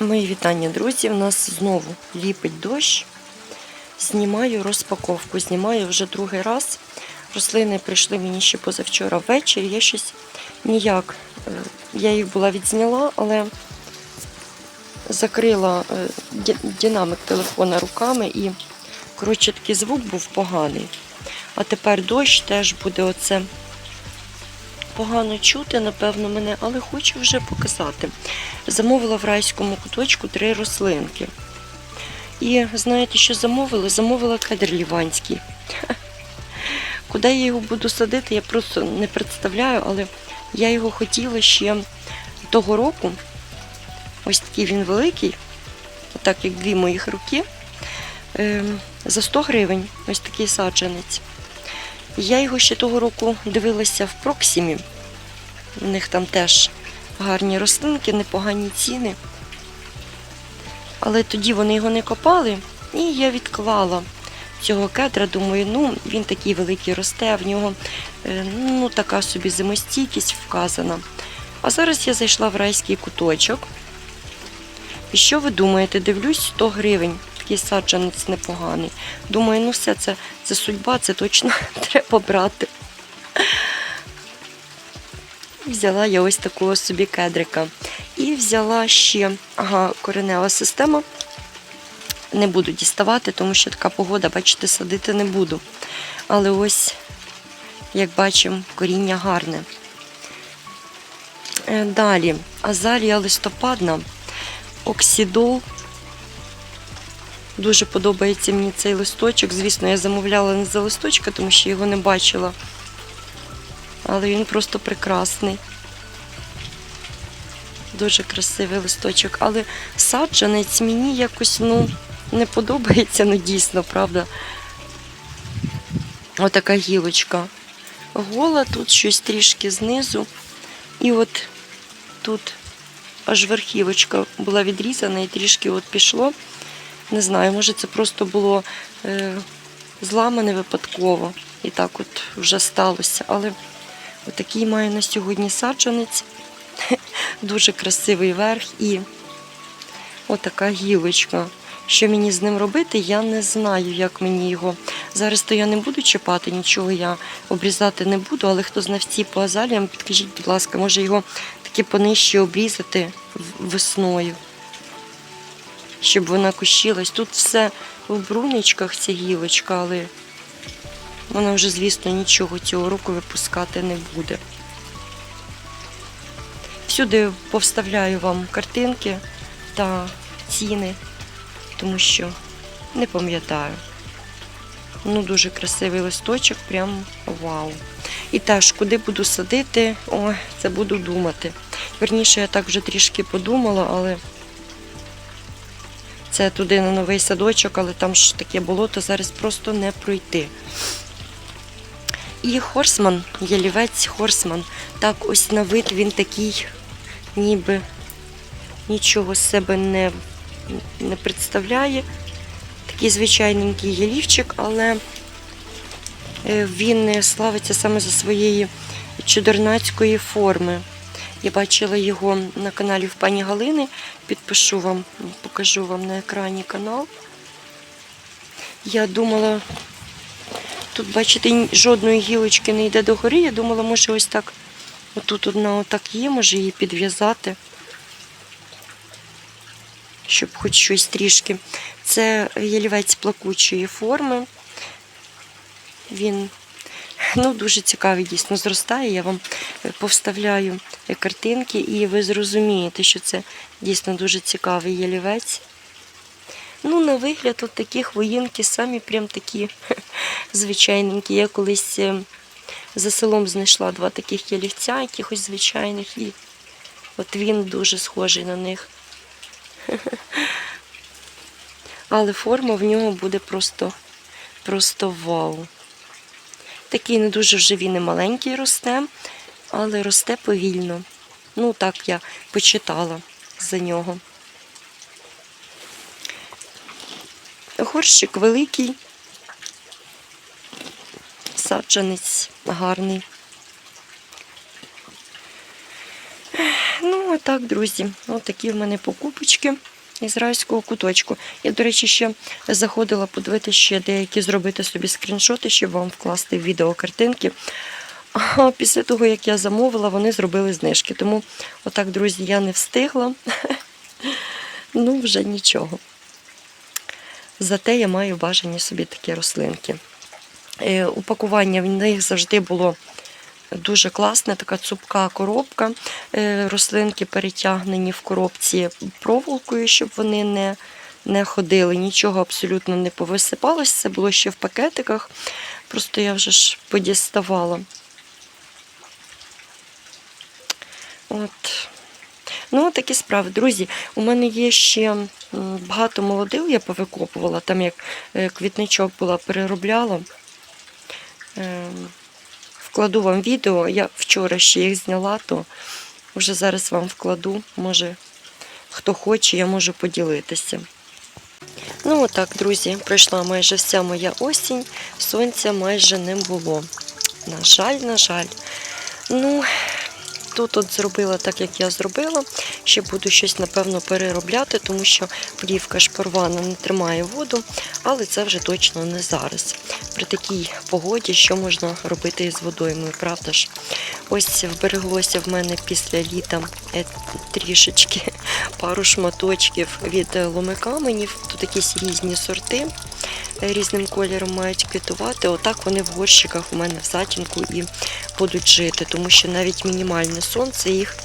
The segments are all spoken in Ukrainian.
Мої вітання, друзі. У нас знову ліпить дощ. Знімаю розпаковку. Знімаю вже другий раз. Рослини прийшли мені ще позавчора ввечері. Я щось ніяк. е, Я їх була відзняла, але закрила е, динамик телефона руками і, коротше, такий звук був поганий. А тепер дощ теж буде оце погано чути, напевно, мене, але хочу вже показати. Замовила в райському куточку три рослинки. І знаєте, що замовила? Замовила кедр ліванський. Куди я його буду садити, я просто не представляю, але я його хотіла ще того року. Ось такий він великий, отак як дві моїх руки. Ем, За 100 гривень ось такий саджанець. Я його ще того року дивилася в Проксімі. У них там теж гарні рослинки, непогані ціни. Але тоді вони його не копали, і я відклала цього кедра. Думаю, ну він такий великий росте, в нього е, ну, така собі зимостійкість вказана. А зараз я зайшла в райський куточок. І що ви думаєте? Дивлюсь 100 гривень. Такий саджанець непоганий. Думаю, ну все, це, це судьба, це точно треба брати. Взяла я ось такого собі кедрика. І взяла ще ага, коренева система. Не буду діставати, тому що така погода, бачите, садити не буду. Але ось, як бачимо, коріння гарне. Е, Далі, азалія листопадна, оксидол. Дуже подобається мені цей листочок. Звісно, я замовляла не за листочка, тому що його не бачила. Але він просто прекрасний. Дуже красивий листочок. Але саджанець мені якось ну, не подобається, ну дійсно, правда. Отака гілочка. Гола, тут щось трішки знизу. І от тут аж верхівочка була відрізана і трішки от пішло. Не знаю, може це просто було е, зламане випадково. І так от вже сталося. Але отакий маю на сьогодні саджанець. Дуже красивий верх і отака гілочка. Що мені з ним робити, я не знаю, як мені його. Зараз то я не буду чіпати, нічого я обрізати не буду, але хто знавці по азаліям, підкажіть, будь ласка, може його таки понижче обрізати весною, щоб вона кущилась. Тут все в бруничках ця гілочка, але вона вже, звісно, нічого цього року випускати не буде. Всюди повставляю вам картинки та ціни, тому що не пам'ятаю. Ну, дуже красивий листочок, прям вау. І теж, куди буду садити, ой, це буду думати. Верніше, я так вже трішки подумала, але це туди на новий садочок, але там ж таке болото зараз просто не пройти. І Хорсман, ялівець Хорсман. Так, ось на вид він такий, ніби нічого з себе не, не представляє. Такий звичайненький ялівчик, але е, він славиться саме за своєї чудернацької форми. Я бачила його на каналі в пані Галини. Підпишу вам, покажу вам на екрані канал. Я думала, тут, бачите, жодної гілочки не йде догори. Я думала, може ось так, отут одна отак є, може її підв'язати, щоб хоч щось трішки. Це ялівець плакучої форми. Він ну, дуже цікавий, дійсно зростає. Я вам е, повставляю е, картинки, і ви зрозумієте, що це дійсно дуже цікавий ялівець. Ну, на вигляд, от такі хвоїнки, самі прям такі звичайненькі. Я колись е, за селом знайшла два таких ялівця, якихось звичайних, і от він дуже схожий на них. Але форма в нього буде просто, просто вау. Такий не дуже вже він і маленький росте, але росте повільно. Ну, так я почитала за нього. Горщик великий, саджанець гарний. Ну, а так, друзі, от такі в мене покупочки. Із райського куточку. Я, до речі, ще заходила подивитися ще деякі зробити собі скріншоти, щоб вам вкласти в відео картинки. А після того, як я замовила, вони зробили знижки. Тому, отак, друзі, я не встигла. Ну, вже нічого. Зате я маю бажані собі такі рослинки. Е, Упакування в них завжди було дуже класне, така цупка коробка. Е, Рослинки перетягнені в коробці проволокою, щоб вони не, не ходили. Нічого абсолютно не повисипалось. Це було ще в пакетиках. Просто я вже ж подіставала. От. Ну, такі справи. Друзі, у мене є ще багато молодил, я повикопувала, там як е, квітничок була переробляла. Вкладу вам відео. Я вчора ще їх зняла, то вже зараз вам вкладу. Може, хто хоче, я можу поділитися. Ну, отак, друзі, пройшла майже вся моя осінь, сонця майже не було. На жаль, на жаль. Ну, тут от зробила так, як я зробила. Ще буду щось, напевно, переробляти, тому що плівка шпарвана не тримає воду, але це вже точно не зараз. При такій погоді, що можна робити із водоймою, правда ж? Ось вбереглося в мене після літа е, трішечки пару шматочків від е, ломикаменів. Тут якісь різні сорти е, різним кольором мають квітувати. Отак вони в горщиках у мене в затінку і будуть жити, тому що навіть мінімальне сонце їх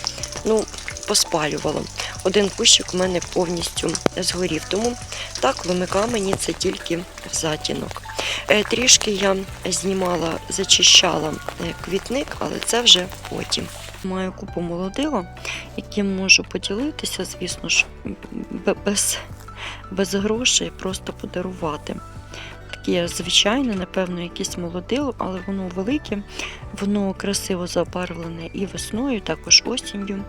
ну, поспалювало. Один кущик у мене повністю згорів. Тому так, ломикамені це тільки в затінок. Е, Трішки я знімала, зачищала е, квітник, але це вже потім. Маю купу молодила, яким можу поділитися, звісно ж, без, без грошей, просто подарувати. Таке звичайне, напевно, якесь молодило, але воно велике, воно красиво забарвлене і весною, також осінню.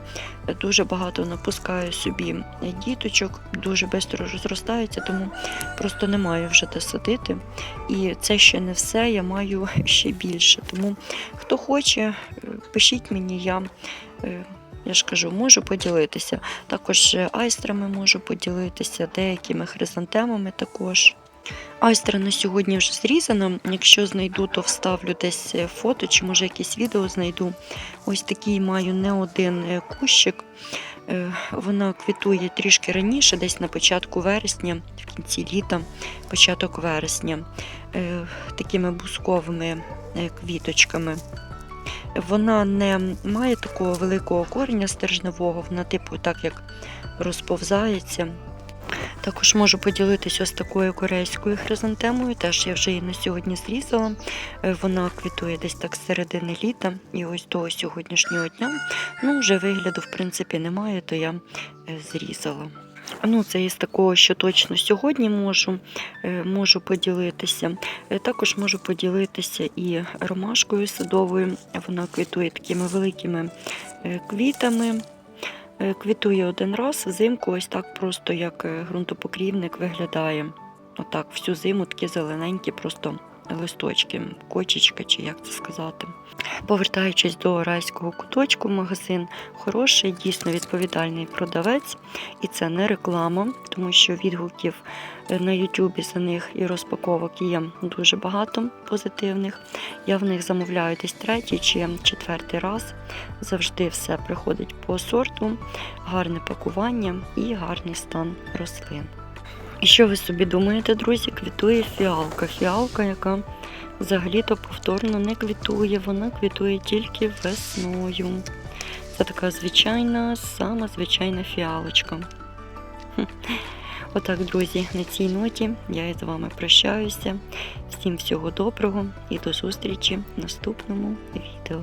Дуже багато напускаю собі діточок, дуже швидко розростається, тому просто не маю вже де садити. І це ще не все, я маю ще більше. Тому хто хоче, е, пишіть мені, я. е, Я ж кажу, можу поділитися. Також айстрами можу поділитися, деякими хризантемами також. Айстра на сьогодні вже зрізана. Якщо знайду, то вставлю десь е, фото чи може якесь відео знайду. Ось такий маю не один е, кущик. Е, Вона квітує трішки раніше, десь на початку вересня, в кінці літа, початок вересня, такими бусковими квіточками. Вона не має такого великого кореня стержневого, вона типу так як розповзається. Також можу поділитися ось такою корейською хризантемою. Теж я вже її на сьогодні зрізала. Е, Вона квітує десь так з середини літа і ось до сьогоднішнього дня. Ну, вже вигляду, в принципі, немає, то я е, зрізала. Ну, це із такого, що точно сьогодні можу, е, можу поділитися. Також можу поділитися і ромашкою садовою. Вона квітує такими великими квітами. Е, Квітує один раз взимку, ось так просто як е, ґрунтопокрівник виглядає. Отак, всю зиму такі зелененькі, просто листочки, кочечка, чи як це сказати. Повертаючись до райського куточку, магазин хороший, дійсно відповідальний продавець, і це не реклама, тому що відгуків е, на Ютубі за них і розпаковок є дуже багато позитивних. Я в них замовляю десь третій чи четвертий раз. Завжди все приходить по сорту, гарне пакування і гарний стан рослин. І що ви собі думаєте, друзі? Квітує фіалка. Фіалка, яка взагалі-то повторно не квітує, вона квітує тільки весною. Це така звичайна, сама звичайна фіалочка. Отак, друзі, на цій ноті я із вами прощаюся. Всім всього доброго і до зустрічі в наступному відео.